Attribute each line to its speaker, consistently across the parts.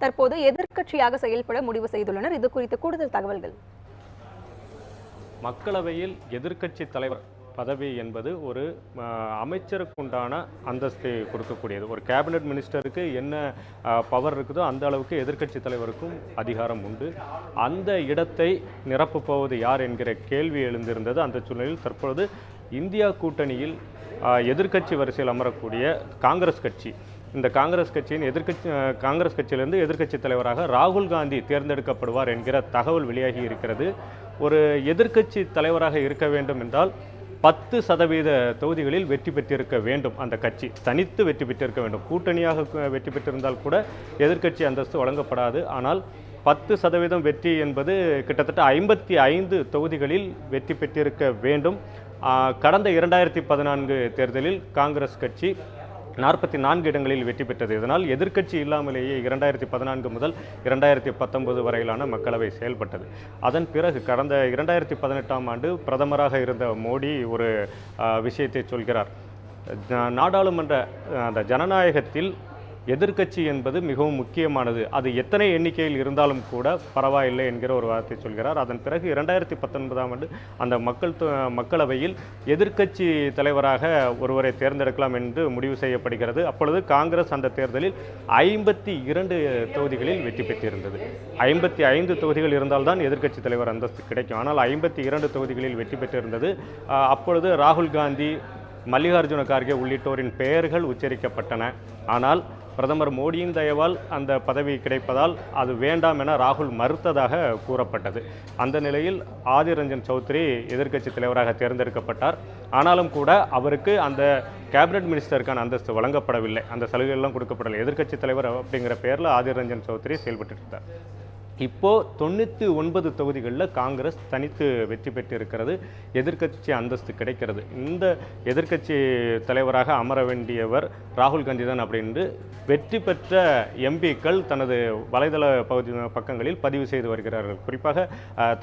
Speaker 1: தற்போது எதிர்க்கட்சியாக செயல்பட முடிவு செய்துள்ளனர். இது குறித்த கூடுதல் தகவல்கள்.
Speaker 2: மக்களவையில் எதிர்க்கட்சி தலைவர் பதவி என்பது ஒரு அமைச்சருக்குண்டான அந்தஸ்தை கொடுக்கக்கூடியது. ஒரு கேபினட் மினிஸ்டருக்கு என்ன பவர் இருக்குதோ அந்த அளவுக்கு எதிர்க்கட்சி தலைவருக்கும் அதிகாரம் உண்டு. அந்த இடத்தை நிரப்பப்போவது யார் என்கிற கேள்வி எழுந்திருந்தது. அந்த சூழ்நிலையில் தற்பொழுது இந்தியா கூட்டணியில் எதிர்க்கட்சி வரிசையில் அமரக்கூடிய காங்கிரஸ் கட்சி இந்த காங்கிரஸ் கட்சியின் எதிர்க்கட்சி காங்கிரஸ் கட்சியிலிருந்து எதிர்க்கட்சி தலைவராக ராகுல் காந்தி தேர்ந்தெடுக்கப்படுவார் என்கிற தகவல் வெளியாகி இருக்கிறது. ஒரு எதிர்க்கட்சி தலைவராக இருக்க வேண்டும் என்றால் பத்து சதவீத தொகுதிகளில் வெற்றி பெற்றிருக்க வேண்டும் அந்த கட்சி. தனித்து வெற்றி பெற்றிருக்க வேண்டும். கூட்டணியாக வெற்றி பெற்றிருந்தால் கூட எதிர்க்கட்சி அந்தஸ்து வழங்கப்படாது. ஆனால் பத்து சதவீதம் வெற்றி என்பது கிட்டத்தட்ட ஐம்பத்தி ஐந்து தொகுதிகளில் வெற்றி பெற்றிருக்க வேண்டும். கடந்த இரண்டாயிரத்தி பதினான்கு தேர்தலில் காங்கிரஸ் கட்சி நாற்பத்தி நான்கு இடங்களில் வெற்றி பெற்றது. இதனால் எதிர்க்கட்சி இல்லாமலேயே இரண்டாயிரத்தி பதினான்கு முதல் இரண்டாயிரத்தி பத்தொன்பது வரையிலான மக்களவை செயல்பட்டது. அதன் பிறகு கடந்த இரண்டாயிரத்தி பதினெட்டாம் ஆண்டு பிரதமராக இருந்த மோடி ஒரு விஷயத்தை சொல்கிறார். நாடாளுமன்ற அந்த ஜனநாயகத்தில் எதிர்க்கட்சி என்பது மிகவும் முக்கியமானது. அது எத்தனை எண்ணிக்கையில் இருந்தாலும் கூட பரவாயில்லை என்கிற ஒரு வார்த்தை சொல்கிறார். அதன் பிறகு இரண்டாயிரத்தி பத்தொன்பதாம் ஆண்டு அந்த மக்கள் தொ- மக்களவையில் எதிர்க்கட்சி தலைவராக ஒருவரை தேர்ந்தெடுக்கலாம் என்று முடிவு செய்யப்படுகிறது. அப்பொழுது காங்கிரஸ் அந்த தேர்தலில் ஐம்பத்தி இரண்டு தொகுதிகளில் வெற்றி பெற்றிருந்தது. ஐம்பத்தி ஐந்து தொகுதிகள் இருந்தால்தான் எதிர்க்கட்சி தலைவர் அந்தஸ்து கிடைக்கும். ஆனால் ஐம்பத்தி இரண்டு தொகுதிகளில் வெற்றி பெற்றிருந்தது. அப்பொழுது ராகுல் காந்தி மல்லிகார்ஜுன கார்கே உள்ளிட்டோரின் பெயர்கள் உச்சரிக்கப்பட்டன. ஆனால் பிரதமர் மோடியின் தயவால் அந்த பதவி கிடைப்பதால் அது வேண்டாம் என ராகுல் மறுத்ததாக கூறப்பட்டது. அந்த நிலையில் ஆதிர் ரஞ்சன் சௌத்ரி எதிர்க்கட்சி தலைவராக தேர்ந்தெடுக்கப்பட்டார். ஆனாலும் கூட அவருக்கு அந்த கேபினட் மினிஸ்டருக்கான அந்தஸ்து வழங்கப்படவில்லை. அந்த சலுகைகள்லாம் கொடுக்கப்படவில்லை எதிர்க்கட்சி தலைவர் அப்படிங்கிற பெயரில் ஆதிர் ரஞ்சன் சௌத்ரி செயல்பட்டு இருந்தார். இப்போது தொண்ணூற்றி ஒன்பது தொகுதிகளில் காங்கிரஸ் தனித்து வெற்றி பெற்றிருக்கிறது எதிர்க்கட்சி அந்தஸ்து கிடைக்கிறது. இந்த எதிர்க்கட்சி தலைவராக அமர வேண்டியவர் ராகுல் காந்தி தான் அப்படின்னு வெற்றி பெற்ற எம்பிக்கள் தனது வலைதள பகுதி பக்கங்களில் பதிவு செய்து வருகிறார்கள். குறிப்பாக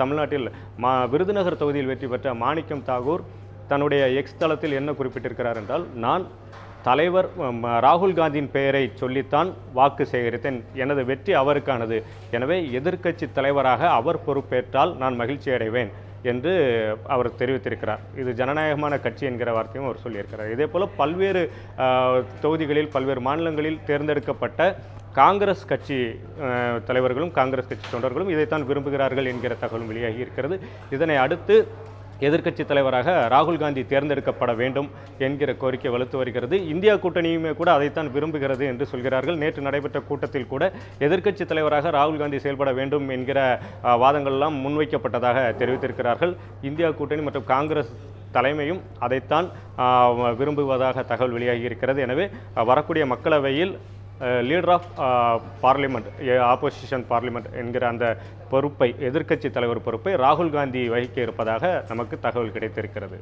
Speaker 2: தமிழ்நாட்டில் மா விருதுநகர் தொகுதியில் வெற்றி பெற்ற மாணிக்கம் தாகூர் தன்னுடைய எக்ஸ் தளத்தில் என்ன குறிப்பிட்டிருக்கிறார் என்றால் நான் தலைவர் ராகுல் காந்தியின் பெயரை சொல்லித்தான் வாக்கு சேகரித்தேன். எனது வெற்றி அவருக்கானது. எனவே எதிர்க்கட்சி தலைவராக அவர் பொறுப்பேற்றால் நான் மகிழ்ச்சி அடைவேன் என்று அவர் தெரிவித்திருக்கிறார். இது ஜனநாயகமான கட்சி என்கிற வார்த்தையும் அவர் சொல்லியிருக்கிறார். இதே போல் பல்வேறு தொகுதிகளில் பல்வேறு மாநிலங்களில் தேர்ந்தெடுக்கப்பட்ட காங்கிரஸ் கட்சி தலைவர்களும் காங்கிரஸ் கட்சி தொண்டர்களும் இதைத்தான் விரும்புகிறார்கள் என்கிற தகவலும் வெளியாகி இருக்கிறது. இதனை அடுத்து எதிர்க்கட்சி தலைவராக ராகுல் காந்தி தேர்ந்தெடுக்கப்பட வேண்டும் என்கிற கோரிக்கை வலுத்து வருகிறது. இந்தியா கூட்டணியுமே கூட அதைத்தான் விரும்புகிறது என்று சொல்கிறார்கள். நேற்று நடைபெற்ற கூட்டத்தில் கூட எதிர்க்கட்சி தலைவராக ராகுல் காந்தி செயல்பட வேண்டும் என்கிற வாதங்கள்லாம் முன்வைக்கப்பட்டதாக தெரிவித்திருக்கிறார்கள். இந்தியா கூட்டணி மற்றும் காங்கிரஸ் தலைமையும் அதைத்தான் விரும்புவதாக தகவல் வெளியாகி இருக்கிறது எனவே வரக்கூடிய மக்களவையில் leader of parliament opposition parliament என்கிற அந்த பொறுப்பை எதிர்க்கட்சி தலைவர் பொறுப்பை ராகுல் காந்தி வகிக்க இருப்பதாக நமக்கு தகவல் கிடைத்திருக்கிறது.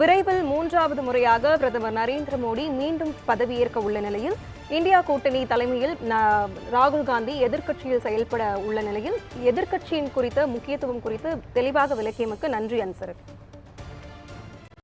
Speaker 1: விரைவில் மூன்றாவது முறையாக பிரதமர் நரேந்திர மோடி மீண்டும் பதவியேற்க உள்ள நிலையில் இந்தியா கூட்டணி தலைமையில் ராகுல் காந்தி எதிர்க்கட்சியில் செயல்பட உள்ள நிலையில் எதிர்க்கட்சியின் குறித்த முக்கியத்துவம் குறித்து தெளிவாக விளக்கியமைக்கு நன்றி அன்சர்